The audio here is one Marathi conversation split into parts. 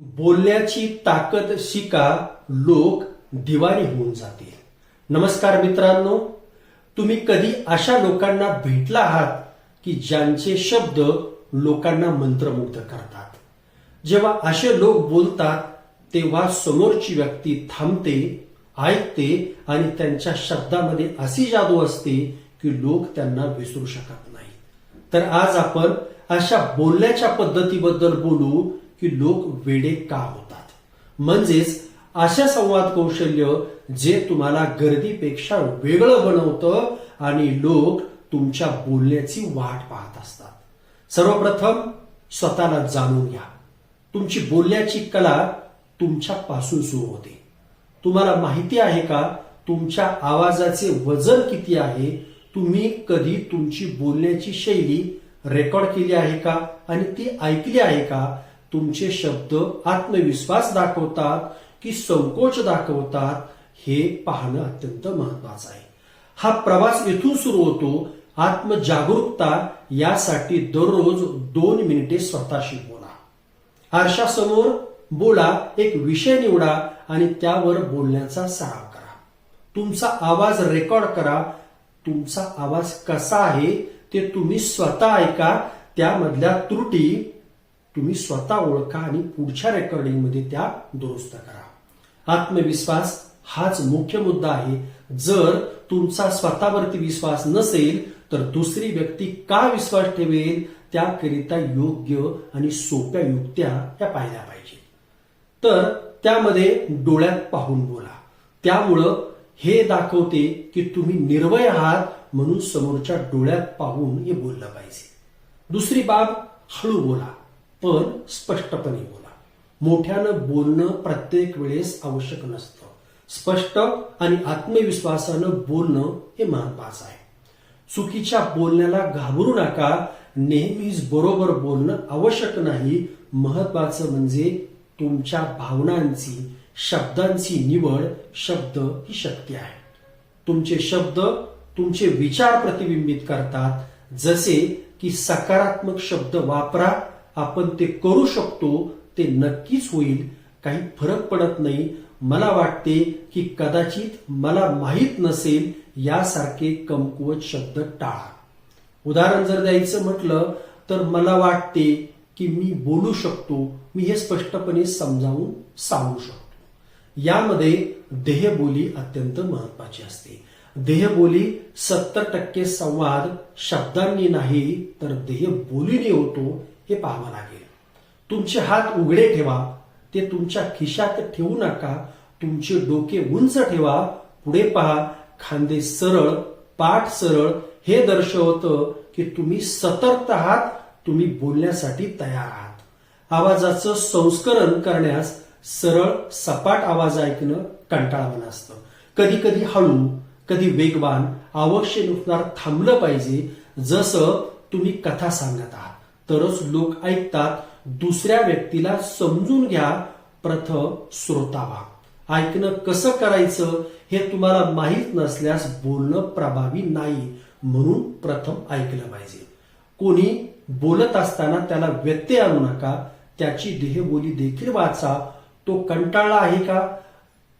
बोलण्याची ताकद शिका लोक दिवाणी होऊन जातील. नमस्कार मित्रांनो तुम्ही कधी अशा लोकांना भेटला आहात की ज्यांचे शब्द लोकांना मंत्रमुग्ध करतात? जेव्हा असे लोक बोलतात तेव्हा समोरची व्यक्ती थांबते ऐकते आणि त्यांच्या शब्दामध्ये अशी जादू असते की लोक त्यांना विसरू शकत नाही तर आज आपण अशा बोलण्याच्या पद्धतीबद्दल बोलू की लोक वेडे का होतात? म्हणजेच अशा संवाद कौशल्य जे तुम्हाला गर्दीपेक्षा वेगळं बनवतं आणि लोक तुमच्या बोलण्याची वाट पाहत असतात. सर्वप्रथम स्वतःला जाणून घ्या. तुमची बोलण्याची कला तुमच्यापासून सुरू होते. तुम्हाला माहिती आहे का तुमच्या आवाजाचे वजन किती आहे? तुम्ही कधी तुमची बोलण्याची शैली रेकॉर्ड केली आहे का? आणि ती ऐकली आहे का? तुमचे शब्द आत्मविश्वास दाखवतात की संकोच दाखवतात हे पाहणं अत्यंत महत्वाचं आहे. हा प्रवास इथून सुरू होतो आत्मजागरूकता यासाठी दररोज दोन मिनिटे स्वतःशी बोला. आरशासमोर बोला एक विषय निवडा आणि त्यावर बोलण्याचा सराव करा. तुमचा आवाज रेकॉर्ड करा. तुमचा आवाज कसा आहे ते तुम्ही स्वतः ऐका. त्यामधल्या त्रुटी तुम्ही स्वतः ओळखा आणि पुढच्या रेकॉर्डिंगमध्ये त्या दुरुस्त करा. आत्मविश्वास हाच मुख्य मुद्दा आहे. जर तुमचा स्वतःवरती विश्वास नसेल तर दुसरी व्यक्ती का विश्वास ठेवेल? त्याकरिता योग्य आणि सोप्या युक्त्या या पाहिल्या पाहिजे. तर त्यामध्ये डोळ्यात पाहून बोला. त्यामुळं हे दाखवते की तुम्ही निर्भय आहात म्हणून समोरच्या डोळ्यात पाहून हे बोललं पाहिजे. दुसरी बाब हळू बोला. पण स्पष्टपणे बोला. मोठ्यानं बोलणं प्रत्येक वेळेस आवश्यक नसतं. स्पष्ट आणि आत्मविश्वासानं बोलणं हे महत्वाचं आहे. चुकीच्या बोलण्याला घाबरू नका. नेहमीच बरोबर बोलणं आवश्यक नाही. महत्वाचं म्हणजे तुमच्या भावनांची शब्दांची निवड. शब्द ही शक्ती आहे. तुमचे शब्द तुमचे विचार प्रतिबिंबित करतात. जसे की सकारात्मक शब्द वापरा आपण ते करू शकतो ते नक्कीच होईल. काही फरक पडत नाही. मला वाटते की कदाचित मला माहीत नसेल यासारखे कमकुवत शब्द टाळा. उदाहरण जर द्यायचं म्हटलं तर मला वाटते की मी बोलू शकतो. मी हे स्पष्टपणे समजावून सांगू शकतो. यामध्ये देहबोली अत्यंत महत्वाची असते. देहबोली सत्तर टक्के संवाद शब्दांनी नाही तर देहबोलीने होतो हे पाहावं लागेल. तुमचे हात उघडे ठेवा. ते तुमच्या खिशात ठेवू नका. तुमचे डोके उंच ठेवा. पुढे पहा खांदे सरळ पाठ सरळ. हे दर्शवतं की तुम्ही सतर्क आहात तुम्ही बोलण्यासाठी तयार आहात. आवाजाचं संस्करण करण्यास सरळ सपाट आवाज ऐकणं कंटाळवाणं असतं. कधी कधी हळू कधी वेगवान आवश्यकनुसार थांबलं पाहिजे. जसं तुम्ही कथा सांगत आहात. तरच लोक ऐकतात दुसऱ्या व्यक्तीला समजून घ्या प्रथम श्रोता व्हा ऐकणं कसं करायचं हे तुम्हाला माहीत नसल्यास बोलणं प्रभावी नाही म्हणून प्रथम ऐकलं पाहिजे. कोणी बोलत असताना त्याला व्यत्यय आणू नका त्याची देहबोली देखील वाचा. तो कंटाळला आहे का?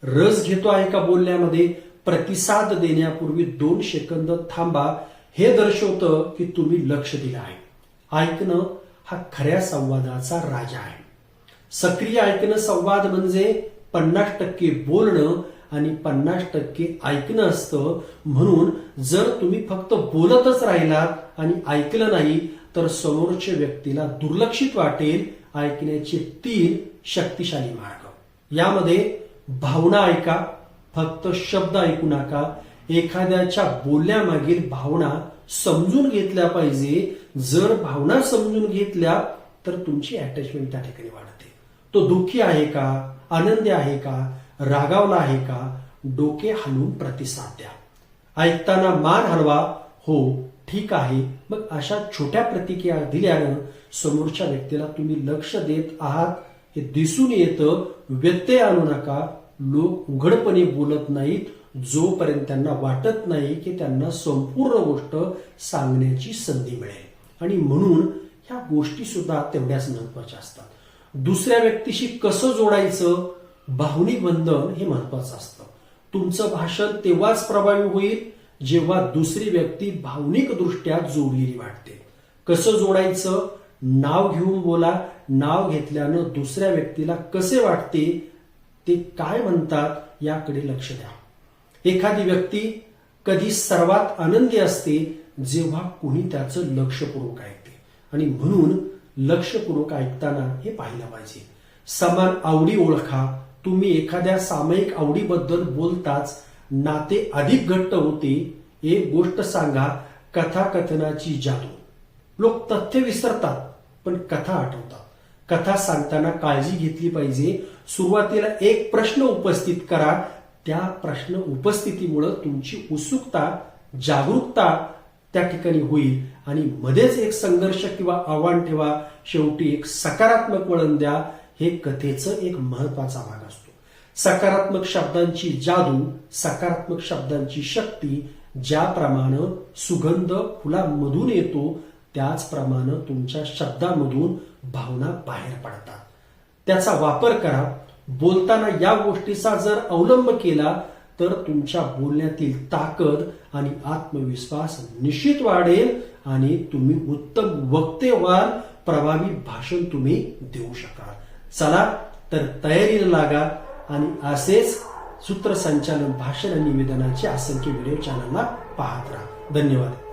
रस घेतो आहे का बोलण्यामध्ये? प्रतिसाद देण्यापूर्वी दोन सेकंद थांबा. हे दर्शवतं की तुम्ही लक्ष दिलं आहे. ऐकणं हा खऱ्या संवादाचा राजा आहे. सक्रिय ऐकणं संवाद म्हणजे पन्नास टक्के बोलणं आणि पन्नास टक्के ऐकणं असतं. म्हणून जर तुम्ही फक्त बोलतच राहिलात आणि ऐकलं नाही तर समोरच्या व्यक्तीला दुर्लक्षित वाटेल ऐकण्याचे तीन शक्तिशाली मार्ग. यामध्ये भावना ऐका फक्त शब्द ऐकू नका एखाद्याच्या बोलण्यामागील भावना समजून घेतल्या पाहिजे. जर भावना समजून घेतल्या तर तुमची अटॅचमेंट त्या ठिकाणी वाढते. तो दुःखी आहे का? आनंदी आहे का? रागावला आहे का? डोके हलवून प्रतिसाद द्या. ऐकताना मान हलवा. हो ठीक आहे. मग अशा छोट्या प्रतिक्रिया दिल्यानं समोरच्या व्यक्तीला तुम्ही लक्ष देत आहात. हे दिसून येतं. व्यत्यय आणू नका. लोक उघडपणे बोलत नाहीत. जोपर्यंत त्यांना वाटत नाही की त्यांना संपूर्ण गोष्ट सांगण्याची संधी मिळेल. आणि म्हणून ह्या गोष्टी सुद्धा तेवढ्याच महत्त्वाच्या असतात. दुसऱ्या व्यक्तीशी कसं जोडायचं? भावनिक बंधन हे महत्वाचं असतं. तुमचं भाषण तेव्हाच प्रभावी होईल जेव्हा दुसरी व्यक्ती भावनिक दृष्ट्या जोडलेली वाटते. कसं जोडायचं? नाव घेऊन बोला. नाव घेतल्यानं दुसऱ्या व्यक्तीला कसे वाटते? ते काय म्हणतात? याकडे लक्ष द्या. एखादी व्यक्ती कधी सर्वात आनंदी असते जेव्हा कुणी त्याचं लक्षपूर्वक ऐकते. आणि म्हणून लक्षपूर्वक ऐकताना हे पाहिलं पाहिजे. समान आवडी ओळखा. तुम्ही एखाद्या सामायिक आवडीबद्दल बोलताच नाते अधिक घट्ट होते. एक गोष्ट सांगा कथाकथनाची जादू. लोक तथ्य विसरतात पण कथा आठवतात. कथा सांगताना काळजी घेतली पाहिजे. सुरुवातीला एक प्रश्न उपस्थित करा त्या प्रश्न उपस्थितीमुळं तुमची उत्सुकता जागरूकता त्या ठिकाणी होईल आणि मध्येच एक संघर्ष किंवा आव्हान ठेवा. शेवटी एक सकारात्मक वळण द्या. हे कथेचं एक महत्त्वाचा भाग असतो. सकारात्मक शब्दांची जादू सकारात्मक शब्दांची शक्ती ज्याप्रमाणे सुगंध फुलामधून येतो त्याचप्रमाणे तुमच्या शब्दामधून भावना बाहेर पडतात. त्याचा वापर करा. बोलताना या गोष्टीचा जर अवलंब केला तर तुमच्या बोलण्यातील ताकद आणि आत्मविश्वास निश्चित वाढेल आणि तुम्ही उत्तम वक्ते व्हाल प्रभावी भाषण तुम्ही देऊ शकाल. चला तर तयारीला लागा आणि असेच सूत्रसंचालन भाषण आणि निवेदनाचे असंख्य व्हिडिओ चॅनलला पाहत राहा. धन्यवाद.